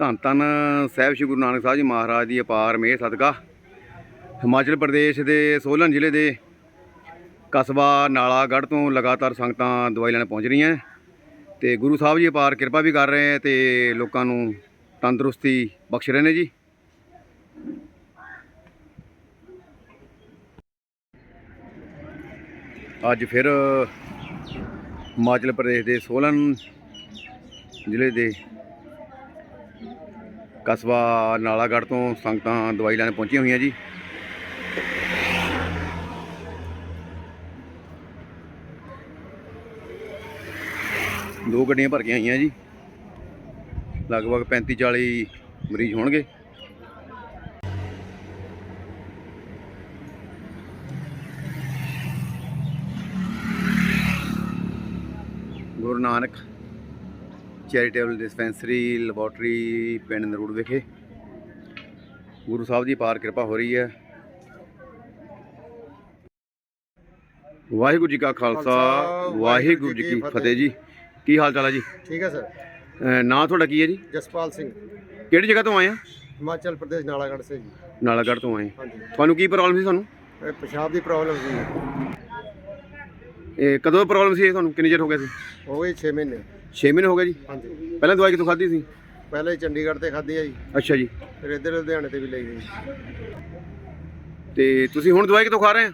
ਧੰਨ ਧੰਨ ਸਾਹਿਬ ਸ੍ਰੀ ਗੁਰੂ ਨਾਨਕ ਸਾਹਿਬ ਜੀ ਮਹਾਰਾਜ ਦੀ ਅਪਾਰ ਮਿਹਰ ਸਦਕਾ। ਹਿਮਾਚਲ ਪ੍ਰਦੇਸ਼ ਦੇ ਸੋਲਨ ਜ਼ਿਲ੍ਹੇ ਦੇ ਕਸਬਾ ਨਾਲਾਗੜ੍ਹ ਤੋਂ ਲਗਾਤਾਰ ਸੰਗਤਾਂ ਦਵਾਈ ਲੈਣ ਪਹੁੰਚ ਰਹੀਆਂ ਤੇ ਗੁਰੂ ਸਾਹਿਬ ਜੀ ਅਪਾਰ ਕਿਰਪਾ ਵੀ ਕਰ ਰਹੇ ਹੈ ਤੇ ਲੋਕਾਂ ਨੂੰ ਤੰਦਰੁਸਤੀ ਬਖਸ਼ ਰਹੇ ਨੇ ਜੀ। ਅੱਜ ਫਿਰ ਹਿਮਾਚਲ ਪ੍ਰਦੇਸ਼ ਦੇ ਸੋਲਨ ਜ਼ਿਲ੍ਹੇ ਦੇ ਕਸਬਾ ਨਾਲਾਗੜ੍ਹ ਤੋਂ ਸੰਗਤਾਂ ਦਵਾਈ ਲੈਣ ਪਹੁੰਚੀਆਂ ਹੋਈਆਂ ਜੀ। ਦੋ ਗੱਡੀਆਂ ਭਰ ਕੇ ਆਈਆਂ ਜੀ। ਲਗਭਗ 35 40 ਮਰੀਜ਼ ਹੋਣਗੇ। Guru Nanak charitable dispensary laboratory ਪਿੰਡ ਨਰੂੜ ਵਿਖੇ। ਗੁਰੂ ਸਾਹਿਬ ਦੀ ਪਾਰ ਕਿਰਪਾ ਹੋ ਰਹੀ ਹੈ। ਵਾਹਿਗੁਰੂ ਜੀ ਕਾ ਖਾਲਸਾ ਵਾਹਿਗੁਰੂ ਜੀ ਕੀ ਫਤਿਹ ਜੀ। ਕੀ ਹਾਲ ਚਾਲ ਹੈ ਜੀ? ਠੀਕ ਹੈ ਸਰ। ਨਾਂ ਤੁਹਾਡਾ ਕੀ ਹੈ ਜੀ? ਜਸਪਾਲ ਸਿੰਘ। ਕਿਹੜੀ ਜਗ੍ਹਾ ਤੋਂ ਆਏ ਆ? ਹਿਮਾਚਲ ਪ੍ਰਦੇਸ਼ ਨਾਲਾਗੜ੍ਹ ਸੇ ਜੀ। ਨਾਲਾਗੜ੍ਹ ਤੋਂ ਆਏ। ਤੁਹਾਨੂੰ ਕੀ ਪ੍ਰੋਬਲਮ ਸੀ ਤੁਹਾਨੂੰ? ਪਿਸ਼ਾਬ ਦੀ ਪ੍ਰੋਬਲਮ ਸੀ। ਇਹ ਕਦੋਂ ਪ੍ਰੋਬਲਮ ਸੀ ਇਹ ਤੁਹਾਨੂੰ? ਕਿੰਨੇ ਚਿਰ ਹੋ ਗਿਆ ਸੀ? ਹੋ ਗਈ 6 ਮਹੀਨੇ। 6 ਮਹੀਨੇ ਹੋ ਗਏ ਜੀ? ਹਾਂਜੀ। ਪਹਿਲਾਂ ਦਵਾਈ ਕਿੱਥੋਂ ਖਾਧੀ ਸੀ? ਪਹਿਲਾਂ ਹੀ ਚੰਡੀਗੜ੍ਹ ਤੇ ਖਾਧੀ ਹੈ ਜੀ। ਅੱਛਾ ਜੀ। ਫਿਰ ਇੱਧਰ ਲੁਧਿਆਣੇ ਤੇ ਵੀ ਲਈ ਗਈ। ਤੇ ਤੁਸੀਂ ਹੁਣ ਦਵਾਈ ਕਿੱਥੋਂ ਖਾ ਰਹੇ ਆ?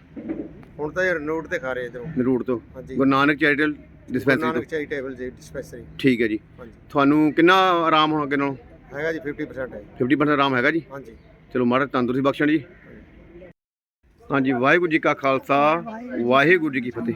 ਹੁਣ ਤਾਂ ਇਹ ਰਨੋਟ ਤੇ ਖਾ ਰਹੇ ਇਧਰੋਂ। ਨਰੂੜ ਤੋਂ? ਹਾਂਜੀ। ਗੁਰੂ ਨਾਨਕ ਚੈਰੀਟੇਬਲ ਡਿਸਪੈਂਸਰੀ ਤੋਂ? ਨਾਨਕ ਚੈਰੀਟੇਬਲ ਜੀ ਡਿਸਪੈਂਸਰੀ। ਠੀਕ ਹੈ ਜੀ। ਹਾਂਜੀ। ਤੁਹਾਨੂੰ ਕਿੰਨਾ ਆਰਾਮ ਹੋਣਾ ਅੱਗੇ ਨਾਲੋਂ? ਹੈਗਾ ਜੀ 50% ਹੈ। 50% ਆਰਾਮ ਹੈਗਾ ਜੀ? ਹਾਂਜੀ। ਚਲੋ ਮਹਾਰਾਜ ਤੰਦਰੁਸਤੀ ਬਖਸ਼ਣ ਜੀ। ਹਾਂਜੀ ਵਾਹਿਗੁਰੂ ਜੀ ਕਾ ਖਾਲਸਾ ਵਾਹਿਗੁਰੂ ਜੀ ਕੀ ਫਤਿਹ।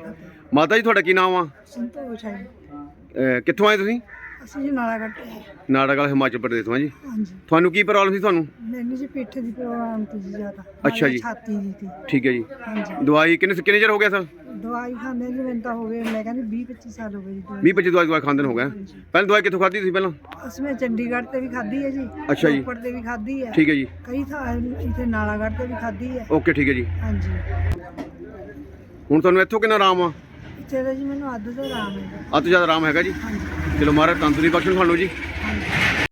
ਮਾਤਾ ਜੀ ਤੁਹਾਡਾ ਕੀ ਨਾਮ ਆ? ਸੰਤੋਸ਼ ਹੈ। ਅਹ ਕਿੱਥੋਂ ਆਏ ਤੁਸੀਂ? ਅਸੀਂ ਜੀ ਨਾਲਾ ਕੱਟੇ। ਨਾਟਕਲ ਹਿਮਾਚਲ ਪ੍ਰਦੇਸ਼ ਤੋਂ ਜੀ? ਹਾਂਜੀ। ਤੁਹਾਨੂੰ ਕੀ ਪ੍ਰੋਬਲਮ ਸੀ ਤੁਹਾਨੂੰ? ਮੈਨੂੰ ਜੀ ਪਿੱਠ ਦੀ ਪ੍ਰੋਬਲਮ ਸੀ ਜੀ ਜ਼ਿਆਦਾ। ਅੱਛਾ ਜੀ। ਛਾਤੀ ਦੀ ਸੀ। ਠੀਕ ਹੈ ਜੀ। ਹਾਂਜੀ। ਦਵਾਈ ਕਿੰਨੇ ਕਿੰਨੇ ਚਿਰ ਹੋ ਗਿਆ ਸਰ? ਦਵਾਈ ਖਾਂਦੇ ਜੀ ਮੈਨੂੰ ਤਾਂ ਹੋ ਗਏ ਮੈਂ ਕਹਿੰਦੀ 20 25 ਸਾਲ ਹੋ ਗਏ ਜੀ ਦਵਾਈ। 20 25 ਦਵਾਈ ਦਵਾਈ ਖਾਂਦੇ ਨੂੰ ਹੋ ਗਿਆ। ਪਹਿਲਾਂ ਦਵਾਈ ਕਿੱਥੋਂ ਖਾਧੀ ਸੀ ਪਹਿਲਾਂ? ਅਸੀਂ ਮੈਂ ਚੰਡੀਗੜ੍ਹ ਤੇ ਵੀ ਖਾਧੀ ਹੈ ਜੀ ਅੱਛਾ ਜੀ। ਰੋਪੜ ਤੇ ਵੀ ਖਾਧੀ ਹੈ। ਠੀਕ ਹੈ ਜੀ। ਕਈ ਥਾਂ ਇੱਥੇ ਨਾਲਾਗੜ੍ਹ ਤੇ ਵੀ ਖਾਧੀ ਹੈ। ਓਕੇ ਠੀਕ ਹੈ ਜੀ। ਹਾਂਜੀ। ਹੁਣ ਤੁਹਾਨੂੰ ਇੱਥੋਂ ਕਿੰਨਾ ਆਰਾਮ ਆ? ਜੀ ਮੈਨੂੰ ਅੱਧ ਤੋਂ ਆਰਾਮ ਹੈ। ਅੱਤ ਜ਼ਿਆਦਾ ਆਰਾਮ ਹੈਗਾ ਜੀ। ਚਲੋ ਮਹਾਰਾਜ ਤੰਦਰੁਸਤੀ ਬਖਸ਼ਣ ਤੁਹਾਨੂੰ ਜੀ।